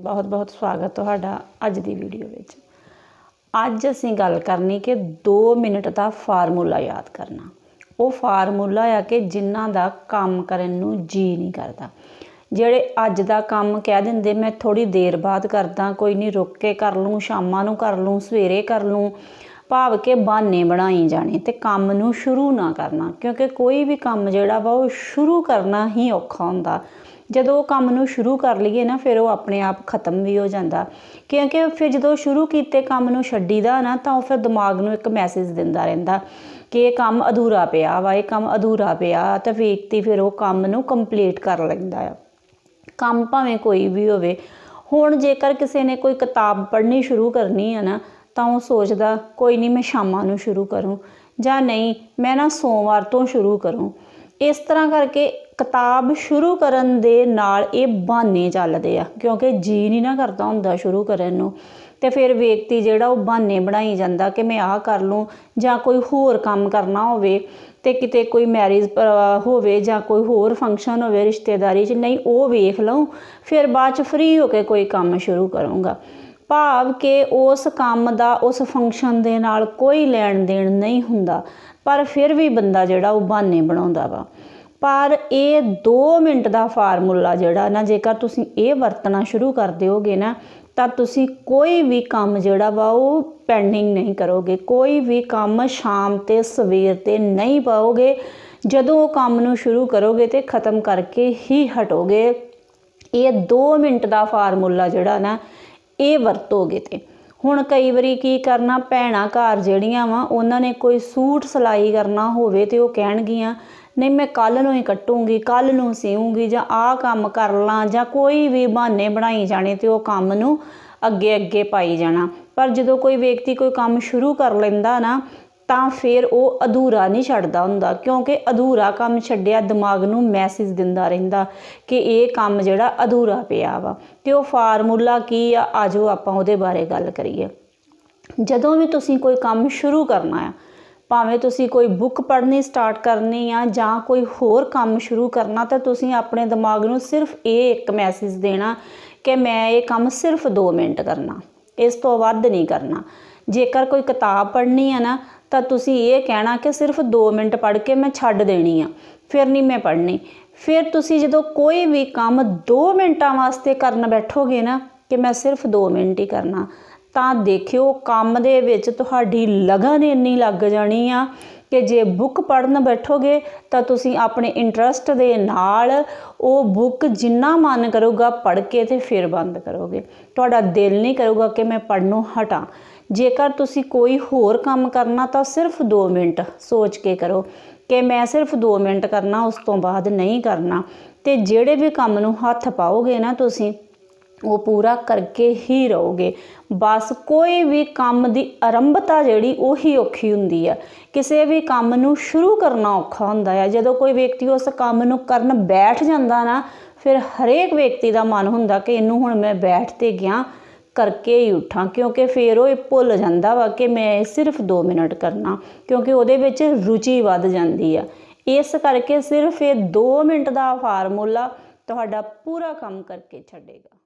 ਬਹੁਤ ਬਹੁਤ ਸਵਾਗਤ ਤੁਹਾਡਾ ਅੱਜ ਦੀ ਵੀਡੀਓ ਵਿੱਚ। ਅੱਜ ਅਸੀਂ ਗੱਲ ਕਰਨੀ ਕਿ 2 ਮਿੰਟ ਦਾ ਫਾਰਮੂਲਾ ਯਾਦ ਕਰਨਾ। ਉਹ ਫਾਰਮੂਲਾ ਆ ਕਿ ਜਿਨ੍ਹਾਂ ਦਾ ਕੰਮ ਕਰਨ ਨੂੰ ਜੀ ਨਹੀਂ ਕਰਦਾ। ਜਿਹੜੇ ਅੱਜ ਦਾ ਕੰਮ ਕਹਿ ਦਿੰਦੇ, ਮੈਂ ਥੋੜੀ ਦੇਰ ਬਾਅਦ ਕਰਦਾ, ਕੋਈ ਨਹੀਂ ਰੁੱਕ ਕੇ ਕਰ ਲੂੰ, ਸ਼ਾਮਾਂ ਨੂੰ ਕਰ ਲੂੰ, ਸਵੇਰੇ ਕਰ ਲੂੰ। ਭਾਵ ਕਿ ਬਹਾਨੇ ਬਣਾਈ ਜਾਣੇ ਤੇ ਕੰਮ ਨੂੰ ਸ਼ੁਰੂ ਨਾ ਕਰਨਾ, ਕਿਉਂਕਿ ਕੋਈ ਵੀ ਕੰਮ ਜਿਹੜਾ ਵਾ ਉਹ ਸ਼ੁਰੂ ਕਰਨਾ ਹੀ ਔਖਾ ਹੁੰਦਾ। ਜਦੋਂ ਉਹ ਕੰਮ ਨੂੰ ਸ਼ੁਰੂ ਕਰ ਲਈਏ ਨਾ, ਫਿਰ ਉਹ ਆਪਣੇ ਆਪ ਖਤਮ ਵੀ ਹੋ ਜਾਂਦਾ। ਕਿਉਂਕਿ ਫਿਰ ਜਦੋਂ ਸ਼ੁਰੂ ਕੀਤੇ ਕੰਮ ਨੂੰ ਛੱਡੀਦਾ ਨਾ, ਤਾਂ ਉਹ ਫਿਰ ਦਿਮਾਗ ਨੂੰ ਇੱਕ ਮੈਸੇਜ ਦਿੰਦਾ ਰਹਿੰਦਾ ਕਿ ਇਹ ਕੰਮ ਅਧੂਰਾ ਪਿਆ ਵਾ, ਇਹ ਕੰਮ ਅਧੂਰਾ ਪਿਆ ਤਾਂ ਵਿਅਕਤੀ ਫਿਰ ਉਹ ਕੰਮ ਨੂੰ ਕੰਪਲੀਟ ਕਰ ਲੈਂਦਾ ਆ। ਕੰਮ ਭਾਵੇਂ ਕੋਈ ਵੀ ਹੋਵੇ, ਹੁਣ ਜੇਕਰ ਕਿਸੇ ਨੇ ਕੋਈ ਕਿਤਾਬ ਪੜ੍ਹਨੀ ਸ਼ੁਰੂ ਕਰਨੀ ਹੈ ਨਾ ਤਾਂ ਉਹ ਸੋਚਦਾ, ਕੋਈ ਨਹੀਂ ਮੈਂ ਸ਼ਾਮਾਂ ਨੂੰ ਸ਼ੁਰੂ ਕਰੂੰ, ਜਾਂ ਨਹੀਂ, ਮੈਂ ਨਾ ਸੋਮਵਾਰ ਤੋਂ ਸ਼ੁਰੂ ਕਰੂੰ। ਇਸ ਤਰ੍ਹਾਂ ਕਰਕੇ ਕਿਤਾਬ ਸ਼ੁਰੂ ਕਰਨ ਦੇ ਨਾਲ ਇਹ ਬਹਾਨੇ ਚੱਲਦੇ ਆ, ਕਿਉਂਕਿ ਜੀ ਨਹੀਂ ਨਾ ਕਰਦਾ ਹੁੰਦਾ ਸ਼ੁਰੂ ਕਰਨ ਨੂੰ। ਤੇ ਫਿਰ ਵਿਅਕਤੀ ਜਿਹੜਾ ਉਹ ਬਹਾਨੇ ਬਣਾਈ ਜਾਂਦਾ ਕਿ ਮੈਂ ਆਹ ਕਰ ਲੂੰ, ਜਾਂ ਕੋਈ ਹੋਰ ਕੰਮ ਕਰਨਾ ਹੋਵੇ, ਤੇ ਕਿਤੇ ਕੋਈ ਮੈਰਿਜ ਹੋਵੇ, ਜਾਂ ਕੋਈ ਹੋਰ ਫੰਕਸ਼ਨ ਹੋਵੇ, ਰਿਸ਼ਤੇਦਾਰੀ 'ਚ, ਨਹੀਂ, ਉਹ ਵੇਖ ਲਵਾਂ ਫਿਰ ਬਾਅਦ 'ਚ ਫ੍ਰੀ ਹੋ ਕੇ ਕੋਈ ਕੰਮ ਸ਼ੁਰੂ ਕਰੂੰਗਾ। ਭਾਵ ਕਿ ਉਸ ਕੰਮ ਦਾ, ਉਸ ਫੰਕਸ਼ਨ ਦੇ ਨਾਲ ਕੋਈ ਲੈਣ ਦੇਣ ਨਹੀਂ ਹੁੰਦਾ, ਪਰ ਫਿਰ ਵੀ ਬੰਦਾ ਜਿਹੜਾ ਉਹ ਬਹਾਨੇ ਬਣਾਉਂਦਾ ਵਾ। ਪਰ ਇਹ 2 ਮਿੰਟ ਦਾ ਫਾਰਮੂਲਾ ਜਿਹੜਾ ਨਾ, ਜੇਕਰ ਤੁਸੀਂ ਇਹ ਵਰਤਣਾ ਸ਼ੁਰੂ ਕਰ ਦਿਓਗੇ ਨਾ, ਤਾਂ ਤੁਸੀਂ ਕੋਈ ਵੀ ਕੰਮ ਜਿਹੜਾ ਵਾ ਉਹ ਪੈਂਡਿੰਗ ਨਹੀਂ ਕਰੋਗੇ। ਕੋਈ ਵੀ ਕੰਮ ਸ਼ਾਮ ਤੇ ਸਵੇਰ ਤੇ ਨਹੀਂ ਪਾਓਗੇ। ਜਦੋਂ ਉਹ ਕੰਮ ਨੂੰ ਸ਼ੁਰੂ ਕਰੋਗੇ ਤੇ ਖਤਮ ਕਰਕੇ ਹੀ ਹਟੋਗੇ। ਇਹ 2 ਮਿੰਟ ਦਾ ਫਾਰਮੂਲਾ ਜਿਹੜਾ ਨਾ ਇਹ ਵਰਤੋਗੇ ਤੇ। ਹੁਣ ਕਈ ਵਾਰੀ ਕੀ ਕਰਨਾ, ਭੈਣਾਂ ਘਰ ਜਿਹੜੀਆਂ ਵਾ, ਉਹਨਾਂ ਨੇ ਕੋਈ ਸੂਟ ਸਿਲਾਈ ਕਰਨਾ ਹੋਵੇ ਤੇ ਉਹ ਕਹਿਣਗੀਆਂ, ਨਹੀਂ, ਮੈਂ ਕੱਲ ਨੂੰ ਹੀ ਕੱਟੂੰਗੀ ਕੱਲ ਨੂੰ ਸਿਉਂਗੀ ਜਾਂ ਆਹ ਕੰਮ ਕਰ ਲਾਂ ਜਾਂ ਕੋਈ ਵੀ ਬਹਾਨੇ ਬਣਾਈ ਜਾਣੇ ਤੇ ਉਹ ਕੰਮ ਨੂੰ ਅੱਗੇ ਅੱਗੇ ਪਾਈ ਜਾਣਾ। ਪਰ ਜਦੋਂ ਕੋਈ ਵਿਅਕਤੀ ਕੋਈ ਕੰਮ ਸ਼ੁਰੂ ਕਰ ਲੈਂਦਾ ਨਾ ਤਾਂ ਫਿਰ ਉਹ ਅਧੂਰਾ ਨਹੀਂ ਛੱਡਦਾ ਹੁੰਦਾ, ਕਿਉਂਕਿ ਅਧੂਰਾ ਕੰਮ ਛੱਡਿਆ ਦਿਮਾਗ ਨੂੰ ਮੈਸੇਜ ਦਿੰਦਾ ਰਹਿੰਦਾ ਕਿ ਇਹ ਕੰਮ ਜਿਹੜਾ ਅਧੂਰਾ ਪਿਆ ਵਾ। ਤੇ ਉਹ ਫਾਰਮੂਲਾ ਕੀ ਆ? ਆਜੋ ਆਪਾਂ ਉਹਦੇ ਬਾਰੇ ਗੱਲ ਕਰੀਏ। ਜਦੋਂ ਵੀ ਤੁਸੀਂ ਕੋਈ ਕੰਮ ਸ਼ੁਰੂ ਕਰਨਾ ਆ, ਭਾਵੇਂ ਤੁਸੀਂ ਕੋਈ ਬੁੱਕ ਪੜ੍ਹਨੀ ਸਟਾਰਟ ਕਰਨੀ ਆ ਜਾਂ ਕੋਈ ਹੋਰ ਕੰਮ ਸ਼ੁਰੂ ਕਰਨਾ, ਤਾਂ ਤੁਸੀਂ ਆਪਣੇ ਦਿਮਾਗ ਨੂੰ ਸਿਰਫ ਇਹ ਇੱਕ ਮੈਸੇਜ ਦੇਣਾ ਕਿ ਮੈਂ ਇਹ ਕੰਮ ਸਿਰਫ 2 ਮਿੰਟ ਕਰਨਾ, ਇਸ ਤੋਂ ਵੱਧ ਨਹੀਂ ਕਰਨਾ। ਜੇਕਰ ਕੋਈ ਕਿਤਾਬ ਪੜ੍ਹਨੀ ਆ ਨਾ ਤਾਂ ਤੁਸੀਂ ਇਹ ਕਹਿਣਾ ਕਿ ਸਿਰਫ 2 ਮਿੰਟ ਪੜ੍ਹ ਕੇ ਮੈਂ ਛੱਡ ਦੇਣੀ ਆ, ਫਿਰ ਨਹੀਂ ਮੈਂ ਪੜ੍ਹਨੀ। ਫਿਰ ਤੁਸੀਂ ਜਦੋਂ ਕੋਈ ਵੀ ਕੰਮ 2 ਮਿੰਟਾਂ ਵਾਸਤੇ ਕਰਨ ਬੈਠੋਗੇ ਨਾ ਕਿ ਮੈਂ ਸਿਰਫ 2 ਮਿੰਟ ਹੀ ਕਰਨਾ, ਤਾਂ ਦੇਖਿਓ ਕੰਮ ਦੇ ਵਿੱਚ ਤੁਹਾਡੀ ਲਗਨ ਇੰਨੀ ਲੱਗ ਜਾਣੀ ਆ ਕਿ ਜੇ ਬੁੱਕ ਪੜ੍ਹਨ ਬੈਠੋਗੇ ਤਾਂ ਤੁਸੀਂ ਆਪਣੇ ਇੰਟਰਸਟ ਦੇ ਨਾਲ ਉਹ ਬੁੱਕ ਜਿੰਨਾ ਮਨ ਕਰੂਗਾ ਪੜ੍ਹ ਕੇ ਤੇ ਫਿਰ ਬੰਦ ਕਰੋਗੇ। ਤੁਹਾਡਾ ਦਿਲ ਨਹੀਂ ਕਰੂਗਾ ਕਿ ਮੈਂ ਪੜ੍ਹਨੋਂ ਹਟਾਂ। ਜੇਕਰ ਤੁਸੀਂ ਕੋਈ ਹੋਰ ਕੰਮ ਕਰਨਾ ਤਾਂ ਸਿਰਫ 2 ਮਿੰਟ ਸੋਚ ਕੇ ਕਰੋ ਕਿ ਮੈਂ ਸਿਰਫ 2 ਮਿੰਟ ਕਰਨਾ, ਉਸ ਤੋਂ ਬਾਅਦ ਨਹੀਂ ਕਰਨਾ। ਤੇ ਜਿਹੜੇ ਵੀ ਕੰਮ ਨੂੰ ਹੱਥ ਪਾਓਗੇ ਨਾ ਤੁਸੀਂ, ਉਹ ਪੂਰਾ ਕਰਕੇ ਹੀ ਰਹੋਗੇ। ਬਸ ਕੋਈ ਵੀ ਕੰਮ ਦੀ ਆਰੰਭਤਾ ਜਿਹੜੀ, ਉਹੀ ਔਖੀ ਹੁੰਦੀ ਆ। ਕਿਸੇ ਵੀ ਕੰਮ ਨੂੰ ਸ਼ੁਰੂ ਕਰਨਾ ਔਖਾ ਹੁੰਦਾ ਆ। ਜਦੋਂ ਕੋਈ ਵਿਅਕਤੀ ਉਸ ਕੰਮ ਨੂੰ ਕਰਨ ਬੈਠ ਜਾਂਦਾ ਨਾ, ਫਿਰ ਹਰੇਕ ਵਿਅਕਤੀ ਦਾ ਮਨ ਹੁੰਦਾ ਕਿ ਇਹਨੂੰ ਹੁਣ ਮੈਂ ਬੈਠ ਤੇ ਗਿਆ। ਕਰਕੇ ਹੀ ਉਠਾਂ, ਕਿਉਂਕਿ ਫਿਰ ਉਹ ਇਹ ਭੁੱਲ ਜਾਂਦਾ ਵਾ ਕਿ ਮੈਂ ਸਿਰਫ 2 ਮਿੰਟ ਕਰਨਾ, ਕਿਉਂਕਿ ਉਹਦੇ ਵਿੱਚ ਰੁਚੀ ਵੱਧ ਜਾਂਦੀ ਆ। ਇਸ ਕਰਕੇ ਸਿਰਫ ਇਹ 2 ਮਿੰਟ ਦਾ ਫਾਰਮੂਲਾ ਤੁਹਾਡਾ ਪੂਰਾ ਕੰਮ ਕਰਕੇ ਛੱਡੇਗਾ।